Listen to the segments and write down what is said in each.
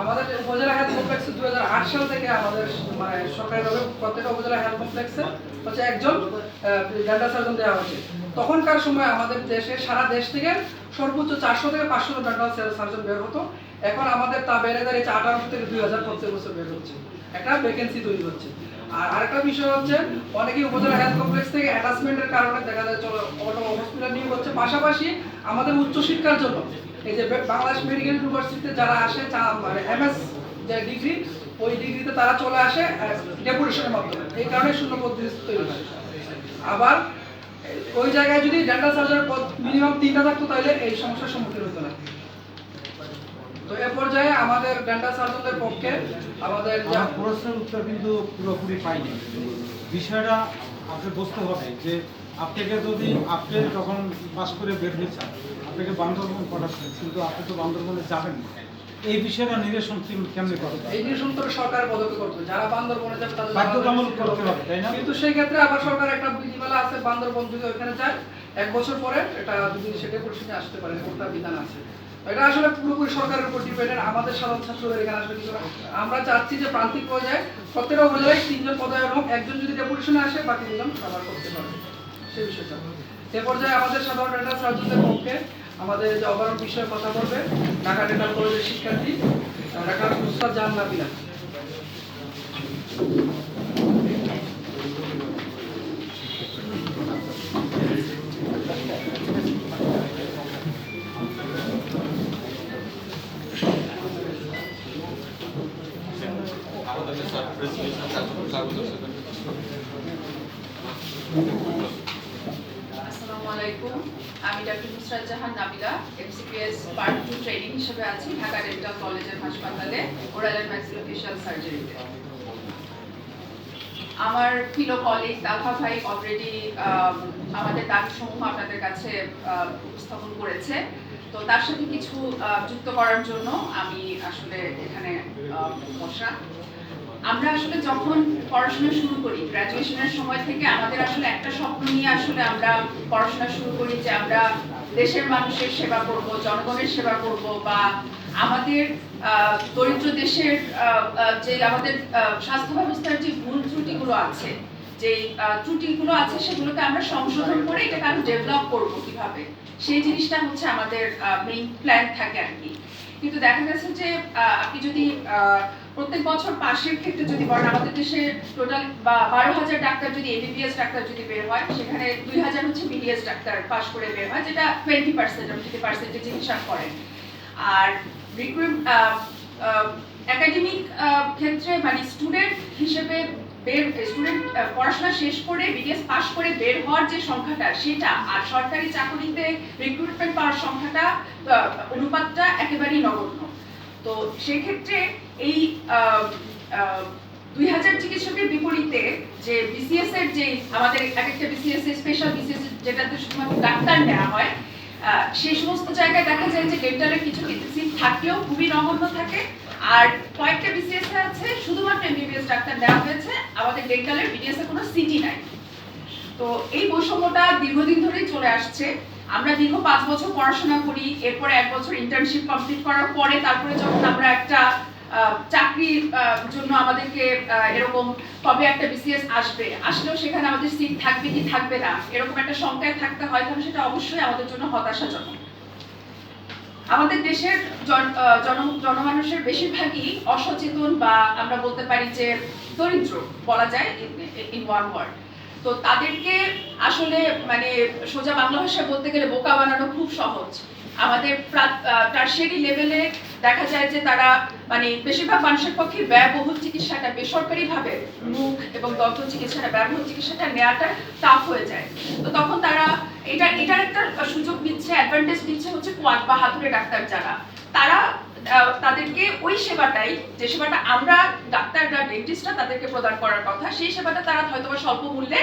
আমাদের উপজেলা হেলথ কমপ্লেক্সে দুই সাল থেকে আমাদের মানে সরকারিভাবে প্রত্যেকটা উপজেলা হেলথ কমপ্লেক্সে হচ্ছে একজন ডেন্টাল সার্জন দেওয়া হচ্ছে তখনকার সময় আমাদের দেশে, সারা দেশ থেকে সর্বোচ্চ চারশো থেকে পাঁচশো ডেন্টাল সার্জন বের হতো। এখন আমাদের তা বেড়ে দাঁড়িয়েছে আঠারোশো থেকে দুই হাজার প্রত্যেক বছর বের হচ্ছে। একটা ভ্যাকেন্সি তৈরি হচ্ছে। আর আরেকটা বিষয় হচ্ছে, অনেকেই উপজেলা হেলথ কমপ্লেক্স থেকে অ্যাটাচমেন্টের কারণে দেখা যায় চলো অটো হসপিটাল নিয়োগ হচ্ছে। পাশাপাশি আমাদের উচ্চশিক্ষার জন্য এই যে বাংলাদেশ মেডিকেল ইউনিভার্সিটিতে যারা আসে মানে এমএস যে ডিগ্রি ওই ডিগ্রিতে তারা চলে আসে ডেপুটেশনের মাধ্যমে। এই কারণে শূন্য পদ্ধতি তৈরি হয়। আবার ওই জায়গায় যদি ডেন্টাল সার্জারের পদ মিনিমাম তিনটা থাকতো, তাহলে এই সমস্যার সম্মুখীন হতো না তো এ পর্যায়ে আমাদের ডেন্টাল সার্জনদের পক্ষে আমাদের যা প্রশ্নের উত্তর কিন্তু পুরোপুরি পাইনি। বিষয়টা আপনি বুঝতে হবে যে আপনাকে যদি আপনি যখন পাস করে বের হয়েছেন আপনাকে বান্দরবন পাঠাচ্ছেন কিন্তু আপনি তো বান্দরবনে যাবেন না। এই বিষয়টা নিরসন কেম- কেমনি করতে এই নিয়ে সুন্দর সরকার পদক্ষেপ করবে। যারা বান্দরবনে যাবে তাদের বাধ্যতামূলক করতে হবে, তাই না? কিন্তু সেই ক্ষেত্রে আবার সরকার একটা বিধিমালা আছে বান্দরবন যদি ওখানে যায় এক বছর পরে এটা যদি সেটা পরিস্থিতি আসতে পারে কোনটা বিধান আছে? এটা আসলে পুরোপুরি সরকারের উপর ডিপেন্ডেন্ট আমাদের সাধারণ ছাত্রদের এখানে আসলে কিছু আমরা চাচ্ছি যে প্রান্তিক পর্যায়ে প্রত্যেকটা উপজেলায় তিনজন পদায়ন হোক একজন যদি ডেপুটেশনে আসে বাকি তিনজন আবার করতে পারে। সেই বিষয়টা। এ পর্যায়ে আমাদের সাধারণ ডেন্টাল সার্জনদের পক্ষে আমাদের যে অবরণ বিষয়ে কথা বলবে ঢাকা ডেন্টাল কলেজের শিক্ষার্থী আহ, ঢাকা মুস্তাদ জাহান নাবিলা আমি doctor Nusrat Jahan Nabila MCPS part two training হিসেবে আছি ঢাকা ডেন্টাল কলেজের হাসপাতালে ওরাল ম্যাক্সিলোফেশিয়াল সার্জারিতে আমার প্রিয় কলিগ তালহা ভাই অলরেডি আমাদের দাবিসমূহ আপনাদের কাছে উপস্থাপন করেছে। তো তার সাথে কিছু যুক্ত করার জন্য আমি আসলে এখানে বসা। আমরা আসলে যখন পড়াশোনা শুরু করি গ্রাজুয়েশনের সময় থেকে আমাদের আসলে একটা স্বপ্ন নিয়ে আসলে আমরা পড়াশোনা শুরু করি যে আমরা দেশের মানুষের সেবা করব, জনগণের সেবা করব বা আমাদের দরিদ্র দেশের যে আমাদের স্বাস্থ্য ব্যবস্থার যে ভুল ত্রুটিগুলো আছে, যে ত্রুটিগুলো আছে সেগুলোকে আমরা সংশোধন করে এটাকে আরও ডেভেলপ করব কীভাবে? সেই জিনিসটা হচ্ছে আমাদের মেইন প্ল্যান থাকে আর কি। কিন্তু দেখা গেছে যে আপনি যদি প্রত্যেক বছর পাশের ক্ষেত্রে যদি বলেন, আমাদের দেশে টোটাল বারো হাজার ডাক্তার যদি এবিবিএস ডাক্তার যদি বের হয়, সেখানে দুই হাজার হচ্ছে বিডিএস ডাক্তার পাশ করে বের হয়, যেটা টোয়েন্টি পার্সেন্ট যদি পার্সেন্টেজ হিসাব করেন। আর রিক্রুট একাডেমিক ক্ষেত্রে মানে স্টুডেন্ট হিসেবে বের স্টুডেন্ট পড়াশোনা শেষ করে বিডিএস পাশ করে বের হওয়ার যে সংখ্যাটা, সেটা, আর সরকারি চাকরিতে রিক্রুটমেন্ট পাওয়ার সংখ্যাটা অনুপাতটা একেবারেই নগণ্য। তো সেক্ষেত্রে এই দুই হাজার চিকিৎসকের বিপরীতে যে বিসিএস এর যে, আমাদের এক একটা বিসিএস এর স্পেশাল বিসিএস যেটাতে শুধুমাত্র ডাক্তার নেওয়া হয় সেই সমস্ত জায়গায় দেখা যায় যে ডেন্টালের কিছু সিট থাকলেও খুবই নগণ্য থাকে। আর কয়েকটা বিসিএস আছে, শুধুমাত্র এমবিবিএস ডাক্তার দেওয়া হয়েছে, আমাদের ডেন্টালের বিডিএস এ কোনো সিটি নাই। তো এই বৈষম্যটা দীর্ঘদিন ধরেই চলে আসছে। আমরা দীর্ঘ পাঁচ বছর পড়াশোনা করি, এরপরে এক বছর ইন্টার্নশিপ কমপ্লিট করার পরে তারপরে যখন আমরা একটা চাকরির জন্য আমাদেরকে এরকম কবে একটা বিসিএস আসবে, আসলেও সেখানে আমাদের সিট থাকবে কি থাকবে না, এরকম একটা সংখ্যায় থাকতে হয়, তাহলে সেটা অবশ্যই আমাদের জন্য হতাশাজনক। আমাদের দেশের জন- জন- জনমানুষের বেশিরভাগই অসচেতন বা আমরা বলতে পারি যে দরিদ্র বলা যায় ইন ওয়ান ওয়ার্ড তো তাদেরকে আসলে মানে সোজা বাংলা ভাষায় বলতে গেলে বোকা বানানো খুব সহজ। আমাদের টার্সিয়ারি লেভেলে দেখা যায় যে তারা মানে বেশিরভাগ মানুষের পক্ষে ব্যয়বহুল চিকিৎসাটা বেসরকারিভাবে মুখ এবং দন্ত চিকিৎসাটা, ব্যয়বহুল চিকিৎসাটা নেওয়াটা টাফ হয়ে যায়। তো তখন তারা এটা এটার একটা সুযোগ দিচ্ছে অ্যাডভান্টেজ দিচ্ছে হচ্ছে কোয়াক বা হাতুড়ে ডাক্তার যারা। তারা তাদেরকে ওই সেবাটাই, যে সেবাটা আমরা ডাক্তাররা ডেন্টিস্টরা তাদেরকে প্রদান করার কথা, সেই সেবাটা তারা হয়তো বা স্বল্প মূল্যে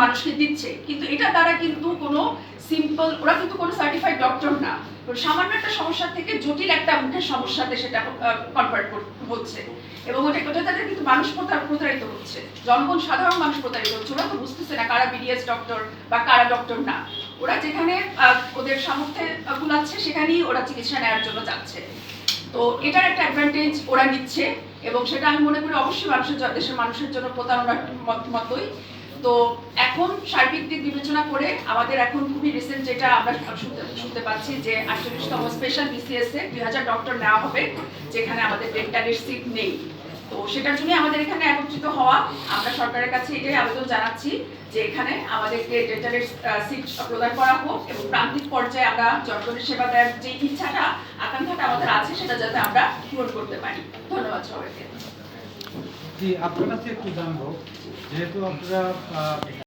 মানুষকে দিচ্ছে। কিন্তু এটা তারা কিন্তু কোনো সিম্পল ওরা কিন্তু কোনো সার্টিফাইড ডক্টর না। সামান্য একটা সমস্যা থেকে জটিল একটা মুখের সমস্যাতে সেটা কনভার্ট হচ্ছে। এবং ওটা ওটা তাদের কিন্তু মানুষ প্রতার- প্রতারিত হচ্ছে। জনগণ, সাধারণ মানুষ প্রতারিত হচ্ছে। ওরা তো বুঝতেছে না কারা বিডিএস ডক্টর বা কারা ডক্টর না। ওরা যেখানে ওদের সামর্থ্যে কুলাচ্ছে, সেখানেই ওরা চিকিৎসা নেওয়ার জন্য যাচ্ছে। তো এটার একটা অ্যাডভান্টেজ ওরা নিচ্ছে। এবং সেটা আমি মনে করি অবশ্যই মানুষের দেশের মানুষের জন্য প্রতারণার মত- মতোই। তো এখন সার্বিক দিক বিবেচনা করে আমাদের এখন খুবই রিসেন্ট যেটা আমরা শুনতে পাচ্ছি যে আটচল্লিশতম স্পেশাল বিসিএস এ দুই হাজার ডক্টর নেওয়া হবে, যেখানে আমাদের ডেন্টালের সিট নেই। তো সেটার জন্য আমাদের এখানে একত্রিত হওয়া। আমরা সরকারের কাছে এটাই আবেদন জানাচ্ছি যে এখানে আমাদেরকে ডেন্টালের সিট প্রদান করা হোক এবং প্রান্তিক পর্যায়ে আমরা জনগণের সেবা দেওয়ার যে ইচ্ছাটা, আকাঙ্ক্ষাটা আমাদের আছে, সেটা যাতে আমরা পূরণ করতে পারি। ধন্যবাদ সবাইকে। জি আপনার কাছে একটু জানব যেহেতু আপনারা